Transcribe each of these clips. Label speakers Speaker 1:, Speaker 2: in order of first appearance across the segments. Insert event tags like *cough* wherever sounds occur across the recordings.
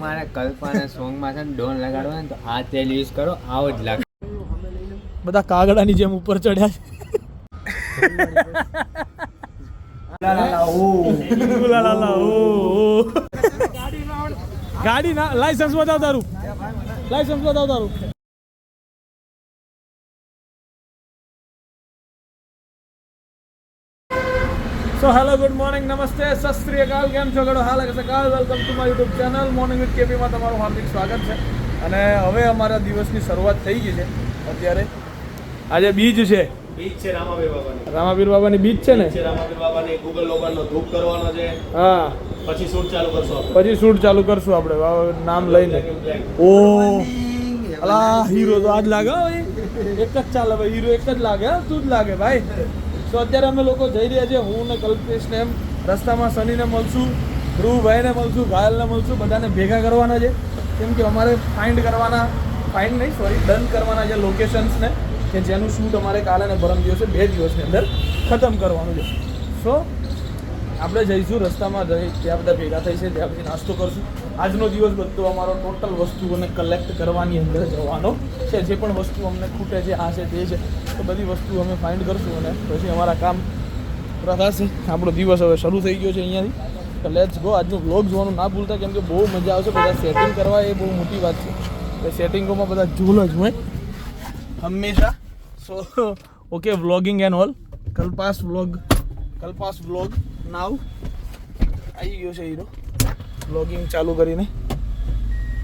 Speaker 1: તમારે કલ્પના સોંગમાં છે ને ડોન લગાડવો ને તો આ તેલ યુઝ કરો આવો જ લાગે.
Speaker 2: બધા કાગડાની જેમ ઉપર ચડ્યા છે. ગાડી ના લાયસન્સ બતાવ તારું. લાયસન્સ બતાવ તારું. સો હેલો ગુડ મોર્નિંગ નમસ્તે સત શ્રી અકાલ કેમ છો ગડો હાલ સકાલ welcome to my YouTube channel morning with કેપીમાં તમારું હાર્દિક સ્વાગત છે. અને હવે અમારા દિવસની શરૂઆત થઈ ગઈ છે અત્યારે. આજે બીજ છે.
Speaker 3: બીજ છે રામાવીર બાબાની.
Speaker 2: રામાપીર બાબાની બીજ છે ને?
Speaker 3: છે રામાવીર બાબાની. ગૂગલ લોગનનો ધૂપ કરવાનો છે.
Speaker 2: હા.
Speaker 3: પછી શૂટ ચાલુ કરશું
Speaker 2: પછી શૂટ ચાલુ કરશું આપણે. વાવ- નામ લઈને. ઓ અલા હીરો તો આજ લાગે એક જ ચાલે ભાઈ હીરો એક જ લાગે તું જ લાગે ભાઈ. તો અત્યારે અમે લોકો જઈ રહ્યા છીએ, હું ને કલ્પેશને એમ. રસ્તામાં શનિને મળશું, ધ્રુવભાઈને મળશું, ઘાયલને મળશું, બધાને ભેગા કરવાના છે. કેમ કે અમારે ફાઇન્ડ કરવાના ફાઇન્ડ નહીં સોરી ડન કરવાના છે લોકેશન્સને કે જેનું શૂટ અમારે કાલે ને પરમ દિવસે બે દિવસની અંદર ખતમ કરવાનું છે. સો આપણે જઈશું, રસ્તામાં જઈ, ત્યાં બધા ભેગા થઈ છે, ત્યાં પછી નાસ્તો કરશું. આજનો દિવસ બધો અમારો ટોટલ વસ્તુઓને કલેક્ટ કરવાની અંદર જવાનો છે. જે પણ વસ્તુ અમને ખૂટે છે, આ છે, તે છે, તો બધી વસ્તુ અમે ફાઇન્ડ કરશું અને પછી અમારા કામ પૂરા થશે આપણો દિવસ હવે શરૂ થઈ ગયો છે અહીંયાથી. તો લેટ્સ ગો આજનું બ્લોગ જોવાનું ના ભૂલતા, કેમ કે બહુ મજા આવશે. બધા સેટિંગ કરવા એ બહુ મોટી વાત છે. એ સેટિંગોમાં બધા જોલ જ હોય. હંમેશા. So okay vlogging and all Kalpas vlog Kalpas vlog now આવી ગયો છે હીરો વ્લોગિંગ ચાલુ કરીને.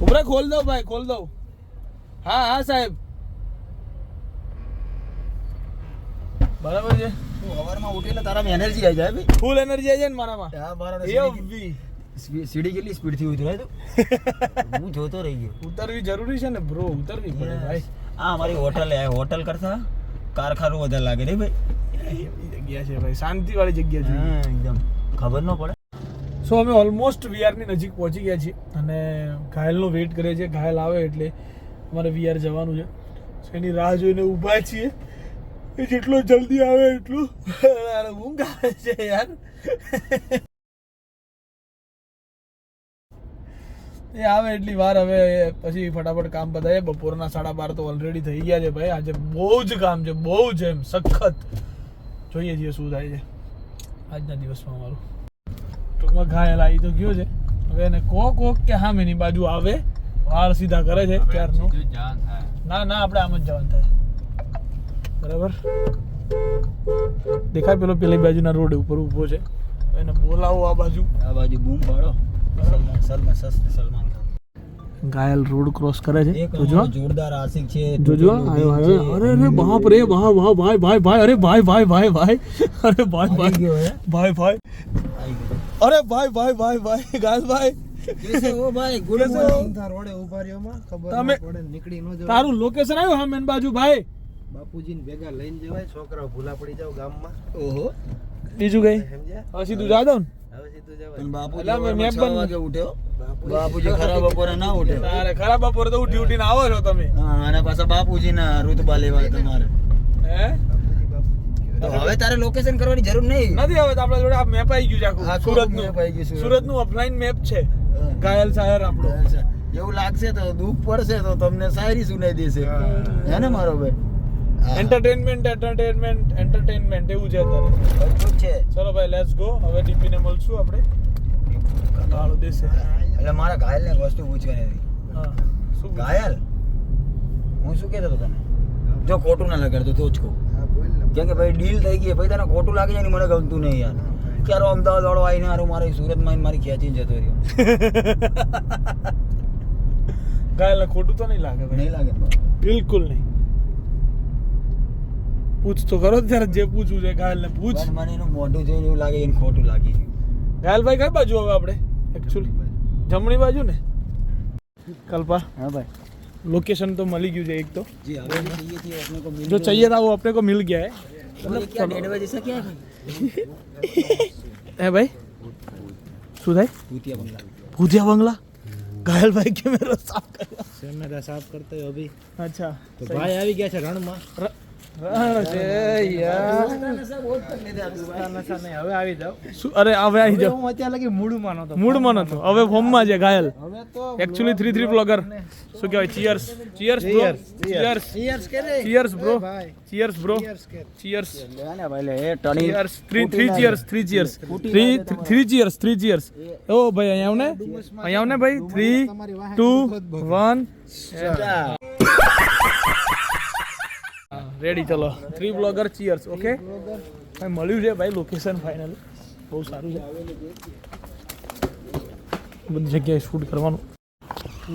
Speaker 2: ઉભરા ખોલ દઉં ભાઈ ખોલ દઉં. હા હા સાહેબ. બરાબર છે.
Speaker 4: સવારમાં ઉઠીને તારામાં એનર્જી આવી જાય ભાઈ.
Speaker 2: ફૂલ એનર્જી આવી જાય ને મારામાં. એ
Speaker 4: સીડી કેટલી સ્પીડથી ઉતરાય તું? *laughs* હું જોતો રહી ગયો.
Speaker 2: ઉતરવી જરૂરી છે ને બ્રો ઉતરવી પડે ભાઈ.
Speaker 4: આ અમારી હોટલ હે હોટલ કરતા કારખાનું વધારે લાગે ને ભાઈ.
Speaker 2: જગ્યા છે ભાઈ. શાંતિ વાળી જગ્યા છે.
Speaker 4: હા એકદમ. ખબર ન પડે.
Speaker 2: સો અમે ઓલમોસ્ટ વીઆરની નજીક પહોંચી ગયા છીએ અને ઘાયલનો વેઇટ કરે છે. ઘાયલ આવે એટલે અમારે વીઆર જવાનું છે. સો એની રાહ જોઈને ઊભા છીએ. એ જેટલો જલ્દી આવે એટલું. ઊંઘ આવે છે યાર. એ આવે એટલી વાર. હવે પછી ફટાફટ કામ પતાય બપોરના સાડા બાર તો ઓલરેડી થઈ ગયા છે ભાઈ. આજે બહુ જ કામ છે. બહુ જ એમ સખત. જોઈએ છીએ શું થાય છે. આજના દિવસમાં અમારું. ટૂંકમાં ઘાયલ આવી તો ગયો છે. હવે એને કોક કોક કે હા મેની બાજુ આવે વાળ સીધા કરે છે ક્યારનું ના ના આપણે આમ જ જવાનું થાય. બરાબર? દેખાય પેલો પેલી બાજુના રોડ ઉપર ઊભો છે. એને બોલાવો આ બાજુ.
Speaker 4: આ બાજુ બૂમ પાડો. સલમાન સલમાન
Speaker 2: ઘાયલ રોડ ક્રોસ કરે છે. જોજો.
Speaker 4: જોરદાર આશિક છે.
Speaker 2: જોજો. આયો આયો અરે અરે બાપ રે વાહ વાહ ભાઈ ભાઈ ભાઈ અરે ભાઈ ભાઈ ભાઈ ભાઈ અરે ભાઈ ભાઈ ભાઈ ભાઈ. અરે ભાઈ ભાઈ ભાઈ ભાઈ ઘાયલ ભાઈ.
Speaker 4: કેસે ઓ ભાઈ ગુડ
Speaker 2: કેસે હો?
Speaker 4: મોર્નિંગ.
Speaker 5: રોડે ઊભા રહ્યોમાં ખબર
Speaker 2: તમે
Speaker 5: ના પડે નીકળી ન જવાય.
Speaker 2: તારું લોકેશન આવ્યું હા મેન બાજુ ભાઈ?
Speaker 5: બાપુજીને ભેગા લઈને જવાય છોકરાઓ ભૂલા પડી જાવ ગામમાં.
Speaker 4: ઓહો.
Speaker 2: બીજું કઈ?
Speaker 5: સમજ્યા?
Speaker 2: હવે સીધું જા ને.
Speaker 5: હવે સીધું
Speaker 4: પણ બાપુજી ના ઉઠે
Speaker 2: તારે ખરા બપોરે તો ઉઠી ઉઠીને આવો છો તમે.
Speaker 4: અને પાછા બાપુજી ના લેવા તમારે. તો હવે તારે લોકેશન કરવાની જરૂર નહીં.
Speaker 2: નથી હવે આપણા જોડે આ મેપ આવી ગયું છે આખું
Speaker 4: સુરત
Speaker 2: સુરત
Speaker 4: મેપ આવી ગયું
Speaker 2: નું
Speaker 4: સુરત.
Speaker 2: નું ઓફલાઈન મેપ છે. ઘાયલ શહેર આપણો.
Speaker 4: એવું લાગશે તો દુઃખ પડશે તો તમને શાયરી સુનાઈ દેશે. હે. ને મારો ભાઈ?
Speaker 2: એન્ટરટેનમેન્ટ એન્ટરટેનમેન્ટ એન્ટરટેનમેન્ટ એવું છે અત્યારે.
Speaker 4: છે.
Speaker 2: ચલો ભાઈ લેટ્સ ગો હવે ડીપી ને મળશું આપણે. ગાળો દેશે.
Speaker 4: એટલે મારા ઘાયલ ને વસ્તુ પૂછવાની હતી.
Speaker 2: હા શું
Speaker 4: ઘાયલ? હું શું કહેતો હતો તને? જો ખોટું ના લગાડતો તો જ કહું.
Speaker 5: ને
Speaker 4: કેમ કે ભાઈ ડીલ થઈ ગઈ ભાઈ તને ખોટું લાગે છે ને મને ગમતું નહીં યાર. ક્યારે અમદાવાદ વાળો આવીને હારું મારે સુરતમાં મારી ખેંચીને જતો રહ્યો. *laughs*
Speaker 2: ગાયલ ખોટું તો નહીં લાગે
Speaker 4: નહીં લાગે
Speaker 2: બિલકુલ નહીં. પૂછ તો કરો ત્યારે જે પૂછવું છે ગાયલ ને પૂછ.
Speaker 4: મને એનું મોઢું જોઈને એવું લાગે એને ખોટું લાગી ગયું
Speaker 2: ભાઈ કઈ બાજુ હવે આપણે? એકચ્યુઅલી જમણી બાજુ. ને? કલ્પા.
Speaker 4: હા ભાઈ.
Speaker 2: लोकेशन तो मिल गई है एक तो
Speaker 4: जी हमें भी चाहिए थी अपने को मिल
Speaker 2: जो चाहिए था वो अपने को मिल गया है
Speaker 4: मतलब क्या डेढ़ बजे से क्या
Speaker 2: है *laughs* भाई શું થાય
Speaker 4: भूतिया बंगला
Speaker 2: ભૂતિયા બંગલા ઘાયલ ભાઈ કે મેરો સાફ કર્યા
Speaker 5: શેરનાદા સાફ કરતા હોય અભી
Speaker 2: અચ્છા
Speaker 5: તો ભાઈ આવી ગયા છે રણમાં
Speaker 2: ઓ ભાઈ અહીંયા આવ ને અહીંયા આવ ને ભાઈ થ્રી ટુ વન રેડી ચલો. થ્રી બ્લોગર ચીયર્સ ઓકે ભાઈ, મળ્યું છે ભાઈ લોકેશન ફાઇનલ બહુ સારું છે. બધી જગ્યાએ શૂટ કરવાનું.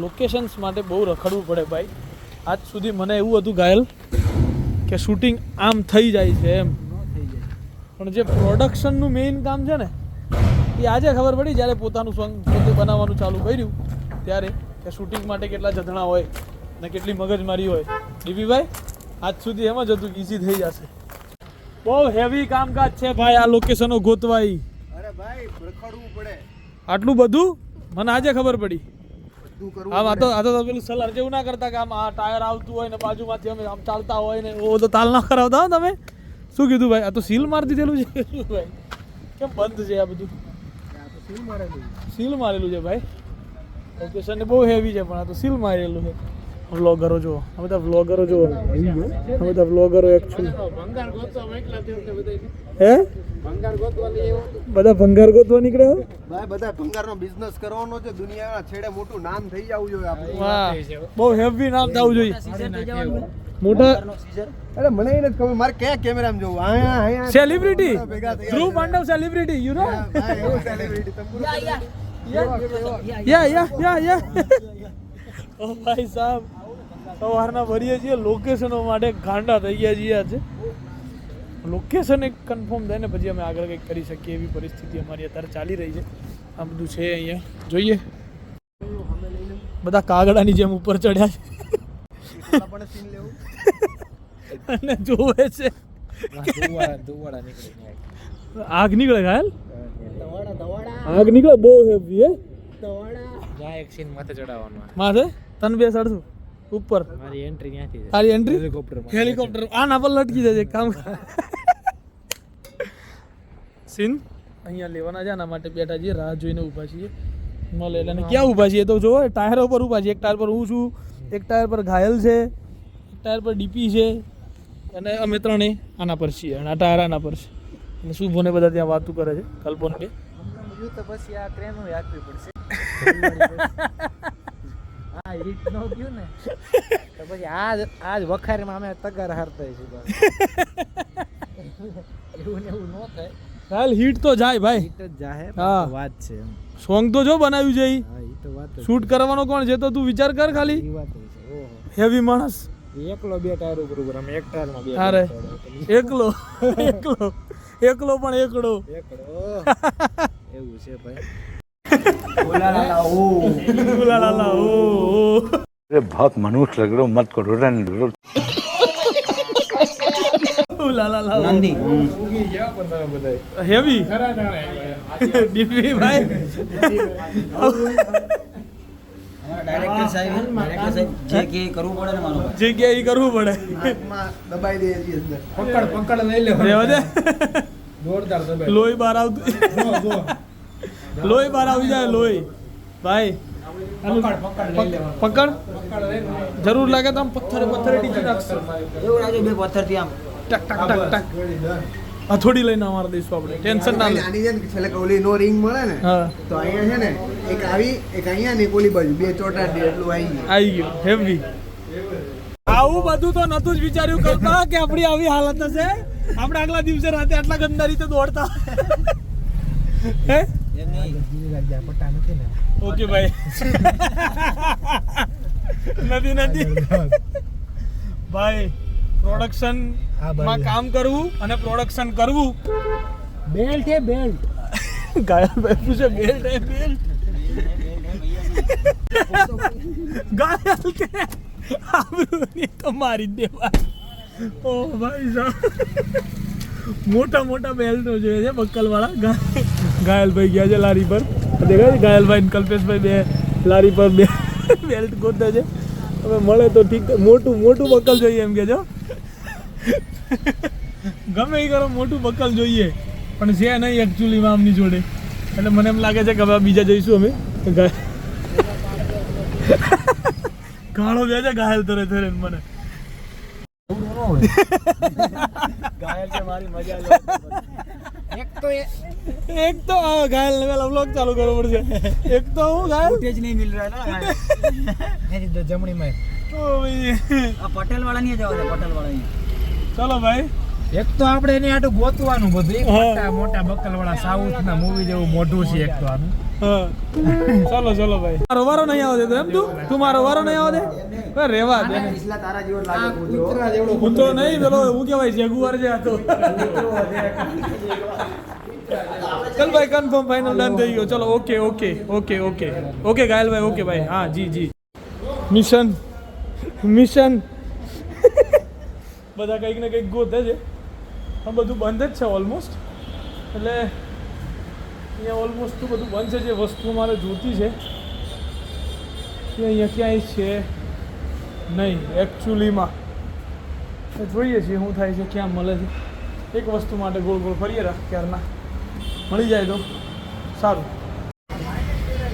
Speaker 2: લોકેશન્સ માટે બહુ રખડવું પડે ભાઈ. આજ સુધી મને એવું હતું ઘાયલ કે શૂટિંગ આમ થઈ જાય છે એમ. પણ જે પ્રોડક્શનનું મેઇન કામ છે ને, એ આજે ખબર પડી જ્યારે પોતાનું સોંગ પોતે બનાવવાનું ચાલુ કર્યું, ત્યારે કે શૂટિંગ માટે કેટલા જધણા હોય ને કેટલી મગજમારી હોય. ડીબીભાઈ આજ સુધી એમ જ હતું ઈઝી થઈ જશે. બહુ હેવી કામકાજ છે ભાઈ આ લોકેશનો ગોતવાઈ.
Speaker 5: અરે ભાઈ ભડખડવું પડે.
Speaker 2: આટલું બધું? મને આજે ખબર પડી. આ તો આ તો પેલું સલાર જેવું ના કરતા કે આમ આ ટાયર આવતું હોય ને બાજુમાંથી અમે આમ ચાલતા હોય ને ઓ તો તાલ ના કરાવતા હો તમે. શું કીધું ભાઈ? આ તો સીલ મારી દીધેલું છે. ભાઈ? કેમ બંધ છે આ બધું?
Speaker 5: મારેલું
Speaker 2: સીલ મારેલું છે ભાઈ. લોકેશન બહુ હેવી છે પણ આ તો સીલ મારેલું છે. વ્લોગરો જો આ બધા વ્લોગરો જો આ બધા વ્લોગરો એકચ્યુઅલી. હે. બધા ભંગાર ગોતવા નીકળ્યા
Speaker 5: ભાઈ બધા ભંગારનો બિઝનેસ કરવાનો છે. દુનિયાના છેડે મોટું નામ થઈ જવું જોઈએ આપણું.
Speaker 2: બહુ હેવી નામ થવું જોઈએ. મોટા
Speaker 5: અરે મને એ નથી ખબર. મારે ક્યાં કેમેરામાં જોવું? આયા આયા
Speaker 2: celebrity Dhruv Pandav celebrity
Speaker 5: you know celebrity
Speaker 2: yeah yeah yeah yeah ઓ ભાઈ સાહેબ. સવારના ભરીએ છીએ. લોકેશનો માટે ગાંડા થઈ ગયા છીએ આજે. લોકેશન એક કન્ફર્મ થાય ને પછી અમે આગળ કંઈક કરી શકીએ એવી પરિસ્થિતિ અમારી અત્યારે ચાલી રહી છે. આ બધું છે અહીંયા. જોઈએ. બધા કાગડાની જેમ ઉપર ચડ્યા છે. અને જોવે છે. આગ નીકળે ઘાયલ? આગ નીકળે? બહુ હેવી હે. માથે? તન બે સડશું? ઉપર.
Speaker 5: મારી એન્ટ્રી ત્યાંથી
Speaker 2: તારી એન્ટ્રી હેલિકોપ્ટર આ ના પર લટકી જાય કામ સીન? અહીંયા લેવાના છે આના માટે બેઠા છીએ રાહ જોઈને ઊભા છીએ. મળે એટલે અને ક્યાં ઊભા છીએ? તો જો ટાયરો પર ઊભા છીએ. એક ટાયર પર હું છું એક ટાયર પર ઘાયલ છે એક ટાયર પર ડીપી છે અને અમે ત્રણે આના પર છીએ અને આ ટાયર આના પર છે. અને શુભોને બધા ત્યાં વાતું કરે છે કલ્પોન કે
Speaker 5: તો પછી આ ક્રેન રાખવી પડશે. *laughs* હા હિટ નો ગયું ને. તો પછી આજ આજ વખારમાં અમે તગાર હારતા છીએ એવું ને એવું ન થાય.
Speaker 2: ઘાયલ હિટ તો જાય ભાઈ.
Speaker 5: હિટ જ જાય
Speaker 2: હા.
Speaker 5: વાત છે
Speaker 2: સોંગ તો જો બનાવ્યું છે
Speaker 5: હા એ તો વાત
Speaker 2: શૂટ કરવાનો કોણ છે તો તું વિચાર કર ખાલી.
Speaker 5: એ વાત છે ઓહો.
Speaker 2: હેવી માણસ.
Speaker 5: એકલો બે ટાયર ઉપર ઉપર અમે એક ટાયરમાં બે
Speaker 2: અરે એકલો એકલો એકલો પણ એકડો
Speaker 5: એકડો *laughs* એવું છે ભાઈ.
Speaker 6: अरे बहुत मनुष्य लग रहे हो मत करो रन लो
Speaker 2: ઉલાલાલા, ઓ.
Speaker 4: નંદી
Speaker 2: હેવી ડીપી ભાઈ
Speaker 4: ડાયરેક્ટર સાહેબ ડાયરેક્ટર સાહેબ જે કે એ કરવું પડે ને મારો
Speaker 2: જગ્યા ઈ કરવું પડે
Speaker 5: દબાઈ દે છે અંદર
Speaker 2: પકડ પકડ લઈ લે રેવા દે
Speaker 5: જોરદાર દબાઈ
Speaker 2: લોહી બહાર આવતું લોહી બહાર આવી જાય લોહી. ભાઈ પકડ જરૂર લાગે તો આમ પથ્થર પથ્થર ટીચી નાખશે.
Speaker 4: એવું લાગે બે પથ્થરથી આમ.
Speaker 2: ટક ટક ટક ટક. હથોડી લઈને અમારે દઈશું આપણે. ટેન્શન ના
Speaker 5: આની છે છેલ્લે ઓલી નો રિંગ મળે ને તો અહીંયા છે ને એક આવી એક અહીંયા ને ઓલી બાજુ. બે ચોટા દે એટલું આવી ગયું.
Speaker 2: આવી ગયું. હેવી આવું બધું તો નતું જ વિચાર્યું કરતા કે આપણી આવી હાલત હશે. આપણે આગલા દિવસે રાતે આટલા ગંદા રીતે દોડતા. *laughs* હે? ઓકે ભાઈ નથી નથી ભાઈ પ્રોડક્શનમાં કામ કરવું અને પ્રોડક્શન કરવું
Speaker 5: બેલ્ટ હે બેલ્ટ
Speaker 2: ગાયલ ભાઈ પૂછે બેલ્ટ હે બેલ્ટ ગાયલ કે આબરૂની તો મારી દેવા ઓ ભાઈ સાહેબ મોટા મોટા બેલ્ટો જોઈએ છે બક્કલવાળા ગા- ઘાયલભાઈ ગયા છે લારી પર. દેખાય છે ઘાયલભાઈ કલ્પેશભાઈ બે લારી પર બે *laughs* બેલ્ટ ગોતે છે. હવે મળે તો ઠીક મોટું મોટું બકલ જોઈએ એમ કે જો *laughs* ગમે એ કરો, મોટું બકલ જોઈએ. પણ છે નહીં એકચ્યુઅલીમાં આમની જોડે. એટલે મને એમ લાગે છે કે હવે બીજા જઈશું અમે. તો *laughs* બે છે ઘાયલ તરે તરે મને.
Speaker 4: ઘાયલ છે, મારી મજા
Speaker 5: એક તો
Speaker 2: એક તો આ ઘાયલ ને પેલા વ્લોગ ચાલુ કરવો પડશે. એક તો હું ઘાયલ?
Speaker 4: ફૂટેજ નહીં મિલ રહા ના.
Speaker 5: જમણી માં
Speaker 2: ઓ ભાઈ.
Speaker 4: આ પટેલ વાળા નહીં જવા દે પટેલ વાળા
Speaker 2: ચલો ભાઈ.
Speaker 5: એક તો આપણે એની આટું ગોતવાનું બધું. એક મોટા મોટા બકલવાળા સાઉથ ના મૂવી જેવું મોઢું છે એક તો આનું.
Speaker 2: ચલો ચલો ભાઈ. મારો વારો નહીં આવદે તો એમ તું? તું મારો વારો નહીં આવદે ભાઈ રેવા દે.
Speaker 4: તારા જેવો લાગે
Speaker 5: કૂતરા. જેવડો
Speaker 2: કૂતરો નહીં પેલો હું કહેવાય જેગુઆર જે હતો. ચલ ભાઈ કન્ફર્મ ફાઇનલ ડન થઈ ગયો. ચલો okay okay okay okay okay Gayal ભાઈ ઓકે ભાઈ. હા જી જી. મિશન મિશન *laughs* બધા કંઈક ને કંઈક ગોતે છે. પણ બધું બંધ જ છે ઓલમોસ્ટ એટલે અહીંયા ઓલમોસ્ટ તો બધું બંધ છે જે વસ્તુ મારે જોતી છે એ અહીંયા ક્યાંય છે નહીં એકચ્યુઅલીમાં જોઈએ છીએ શું થાય છે ક્યાં મળે છે. એક વસ્તુ માટે ગોળ ગોળ ફરીએ રાખ ક્યારના. મળી જાય તો. સારું.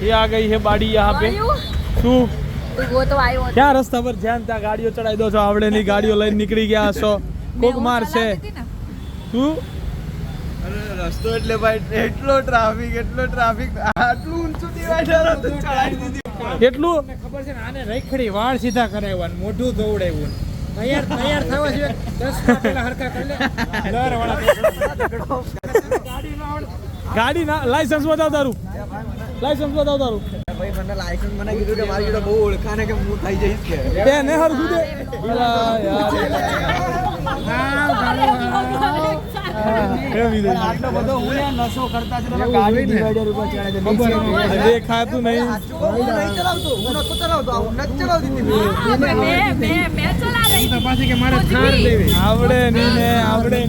Speaker 2: એ આ ગઈ છે બાડી યહાં પે. શું? ક્યાં રસ્તા પર જ્યાં ત્યાં ગાડીઓ ચડાવી દો છો આવડે ની ગાડીઓ લઈને નીકળી ગયા છો. કોક માર છે. શું?
Speaker 4: રસ્તો એટલે ભાઈ એટલો ટ્રાફિક એટલો ટ્રાફિક આટલું ઊંચું ડિવાઈડર હતું ચડાવી દીધી?
Speaker 2: એટલું?
Speaker 5: ખબર છે ને આને રખડી વાળ સીધા કરાવ્યા ને મોઢું દોવડાવ્યું તૈયાર તૈયાર થવા છે દસ પહેલા હરખા કરી લે. દર વાળા ગાડી નો
Speaker 2: ગાડી ના લાયસન્સ બતાવ તારું. લાયસન્સ બતાવ તારું.
Speaker 4: ભાઈ મને લાયસન્સ મને કીધું કે મારી જોડે બહુ ઓળખાને કે હું થઈ જઈશ કે.
Speaker 2: તે ને હરખું દે યાર એવી દે
Speaker 4: આટલો બધો
Speaker 2: આવડે નહીં ને આવડે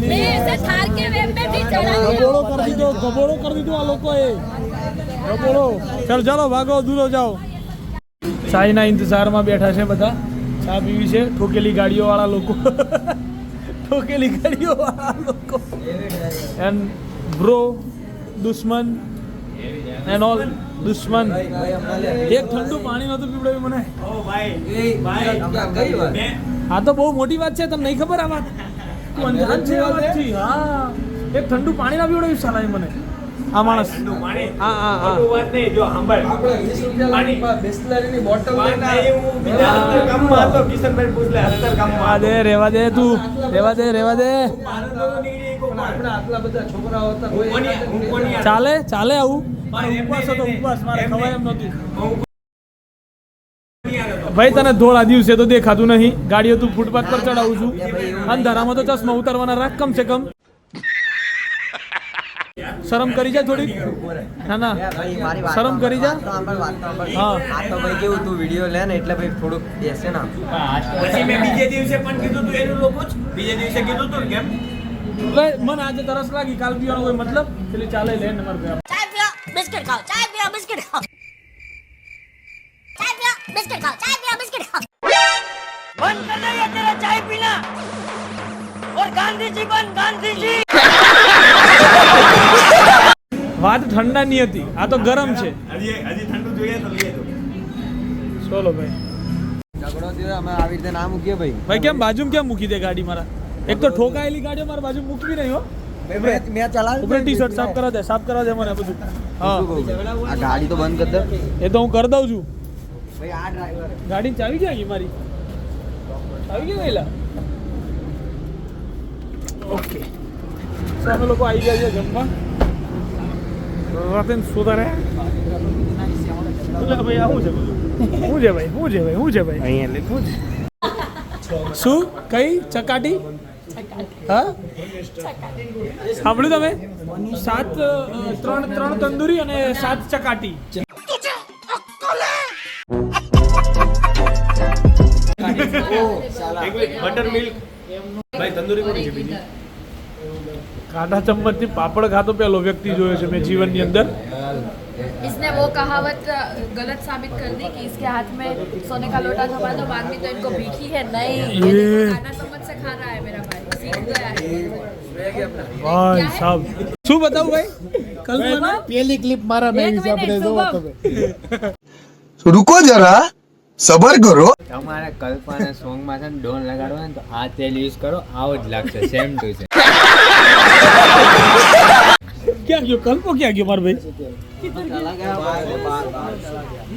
Speaker 2: ગબોળો કરી દીધો ગબોળો કરી દીધો આ લોકોએ. ગબોળો. ચાલ ચાલો ભાગો દૂરો જાઓ. ચાઈના ઇંતજારમાં બેઠા છે બધા. ચા પીવી છે ઠોકેલી ગાડીઓવાળા લોકો. *laughs* ઠોકેલી ગાડીઓ એન્ડ બ્રો દુશ્મન એન્ડ ઓલ દુશ્મન એક ઠંડુ પાણી નતું પીવડાવ્યું મને આ તો બહુ મોટી વાત છે તમને નહીં ખબર આ વાત તું અંજાન છે હા એક ઠંડુ પાણી ના પીવડાવ્યું સાલા મને આ માણસ. હા હા હા. આ દે રેવા દે તું રેવા દે રેવા દે. ચાલે ચાલે આવું. ઉપવાસ હતો ઉપવાસ મારે ખવાય એમ નહોતું. ભાઈ તને ધોળા દિવસે તો દેખાતું નહીં. ગાડીઓ તું ફૂટપાથ પર ચડાવું છું. અંધારામાં તો ચશ્મા ઉતારવાના રાખ કમ સે કમ. શરમ કરી જા થોડી ના ના શરમ કરી જા હા
Speaker 4: આ તો ભાઈ કેવું તું વિડીયો લે ને એટલે ભાઈ થોડુંક બેસે ને
Speaker 3: પછી મેં બીજે દિવસે પણ કીધું તું એનું લોકો જ બીજે દિવસે કીધું તું કેમ
Speaker 2: ભાઈ મને આજે તરસ લાગી કાલ પીવાનો કોઈ મતલબ એટલે ચાલે લે ને મારે ભાઈ
Speaker 7: चाय पियो बिस्किट खाओ चाय पियो बिस्किट खाओ चाय पियो बिस्किट खाओ चाय पियो बिस्किट खाओ
Speaker 2: વાત ઠંડાની હતી આ તો ગરમ છે
Speaker 3: હજી ઠંડાની હતી. આ તો ગરમ છે.
Speaker 2: ચલો ભાઈ.
Speaker 4: અમે આવી રીતે ના મૂકીએ ભાઈ.
Speaker 2: ભાઈ કેમ બાજુમાં કેમ મૂકી દે ગાડી મારા? એક તો ઠોકાયેલી ગાડીઓ મારા બાજુ મૂકવી નહીં હો.
Speaker 4: મેં મેં ચલાવી
Speaker 2: ઉપર ટી શર્ટ સાફ કરવા દે સાફ કરવા દે મને બધું. હા.
Speaker 4: આ ગાડી તો બંધ કરી દે.
Speaker 2: એ તો હું કરી દઉં છું.
Speaker 4: ભાઈ આ ડ્રાઈવર
Speaker 2: ગાડી ચાવી ક્યાં ગઈ મારી? આવી ગઈ ગયેલા? ઓકે. અમે લોકો આવી ગયા છે જમવા. રાતે સુધારે. એટલે ભાઈ આવું છે બધું? શું છે ભાઈ? શું છે ભાઈ? શું છે ભાઈ? અહીંયા લે શું છે? શું? કઈ? ચકાટી? હા? સાંભળ્યું તમે? સાત ત્રણ ત્રણ તંદુરી અને સાત ચકાટી.
Speaker 3: Butter milk. ભાઈ તંદુરી કોની છે બીજી?
Speaker 2: કાંટા ચમ્મચથી પાપડ ખાતો પહેલો વ્યક્તિ જોયો છે મેં જીવનની અંદર
Speaker 7: इसने वो कहावत गलत साबित कर दी कि इसके हाथ में सोने का लोटा थमा दो बाद में तो इनको भीखी है नहीं ये देखो, काना चम्मच से खा रहा है मेरा भाई दिख गया है
Speaker 2: ભાઈ સાહેબ શું બતાવું ભાઈ કલ્પના
Speaker 5: પેલી ક્લિપ મારા
Speaker 7: એક મિનિટ શુભમ
Speaker 8: रुको जरा सबर करो
Speaker 1: તમારે કલ્પના સોંગમાં છે ને ડોન લગાડવા ને તો આ તેલ યુઝ કરો આવો જ લાગશે સેમ ટુ સેમ
Speaker 2: ક્યાં ગયો? કલ્પો ક્યાં ગયો મારો ભાઈ?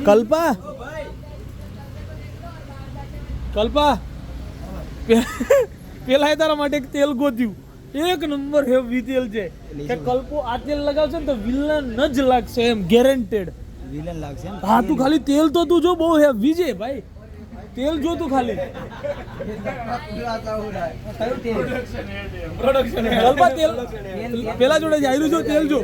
Speaker 2: કલ્પા? કલ્પા? પેલા તારા માટે એક તેલ ગોત્યું. એક નંબર હેવી તેલ છે કે કલ્પો આ તેલ લગાવશે ને તો વિલન જ લાગશે એમ ગેરંટેડ
Speaker 4: વિલન લાગશે
Speaker 2: હા તું ખાલી તેલ તો તું જો બહુ હેવી છે ભાઈ. તેલ જોતું ખાલી. પેલા જોડે જાયરું જો તેલ જો.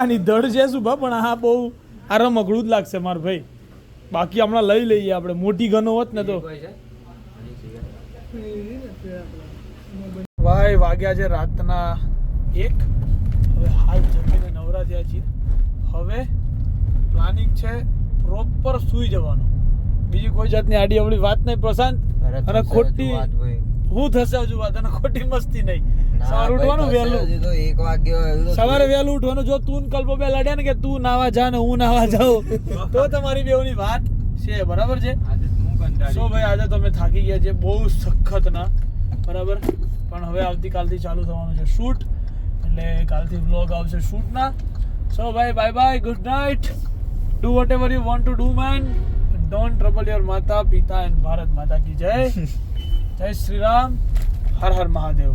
Speaker 2: આની ધડ છે સુભા પણ હા બહુ આ રમકડું જ લાગશે માર ભાઈ. બાકી હમણાં લઈ લઈએ આપણે. મોટી ગનો હોત ને તો. ભાઈ વાગ્યા છે રાતના એક. હવે હાલ જમીને નવરા થયા છીએ. હવે પ્લાનિંગ છે પ્રોપર સૂઈ જવાનું. બીજી કોઈ જાતની આડી અવળી વાત નહીં પ્રશાંત. અને ખોટી હું થશે હજુ વાત અને ખોટી મસ્તી નહીં. સવારે ઉઠવાનું વહેલું.
Speaker 4: એક વાગ્યો
Speaker 2: સવારે વહેલું ઉઠવાનું જો તું કલ્પો બે લડ્યા ને કે તું નાવા જા ને હું નાવા જાઉં તો તમારી બેવની વાત છે બરાબર છે? સો ભાઈ આજે તમે થાકી ગયા છે બહુ સખત ના બરાબર? પણ હવે આવતીકાલથી ચાલુ થવાનું છે. શૂટ એટલે કાલથી વ્લોગ આવશે શૂટના. સો ભાઈ bye bye good night do whatever you want to do man don't trouble your માતા પિતા એન્ડ ભારત માતા કી જય જય શ્રી રામ હર હર મહાદેવ